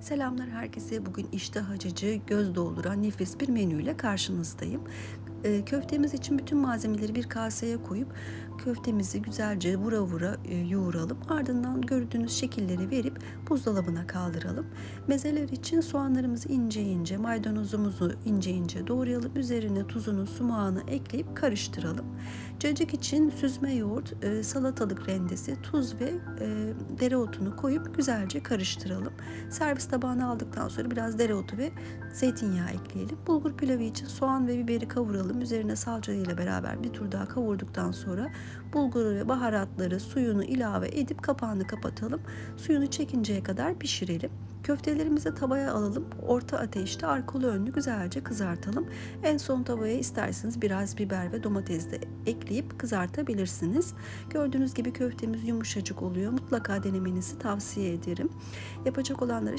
Selamlar herkese. Bugün iştah açıcı, göz dolduran nefis bir menüyle karşınızdayım. Eee, köftemiz için bütün malzemeleri bir kaseye koyup köftemizi güzelce vura vura e, yoğuralım. Ardından gördüğünüz şekilleri verip buzdolabına kaldıralım. Mezeler için soğanlarımızı ince ince, maydanozumuzu ince ince doğrayalım. Üzerine tuzunu, sumağını ekleyip karıştıralım. Cacık için süzme yoğurt, e, salatalık rendesi, tuz ve e, dereotunu koyup güzelce karıştıralım. Servis tabağına aldıktan sonra biraz dereotu ve zeytinyağı ekleyelim. Bulgur pilavı için soğan ve biberi kavuralım. Üzerine salça ile beraber bir tur daha kavurduktan sonra bulguru ve baharatları suyunu ilave edip kapağını kapatalım. Suyunu çekinceye kadar pişirelim. Köftelerimizi tavaya alalım. Orta ateşte arkalı önlü güzelce kızartalım. En son tavaya isterseniz biraz biber ve domates de ekleyip kızartabilirsiniz. Gördüğünüz gibi köftemiz yumuşacık oluyor. Mutlaka denemenizi tavsiye ederim. Yapacak olanlara şimdi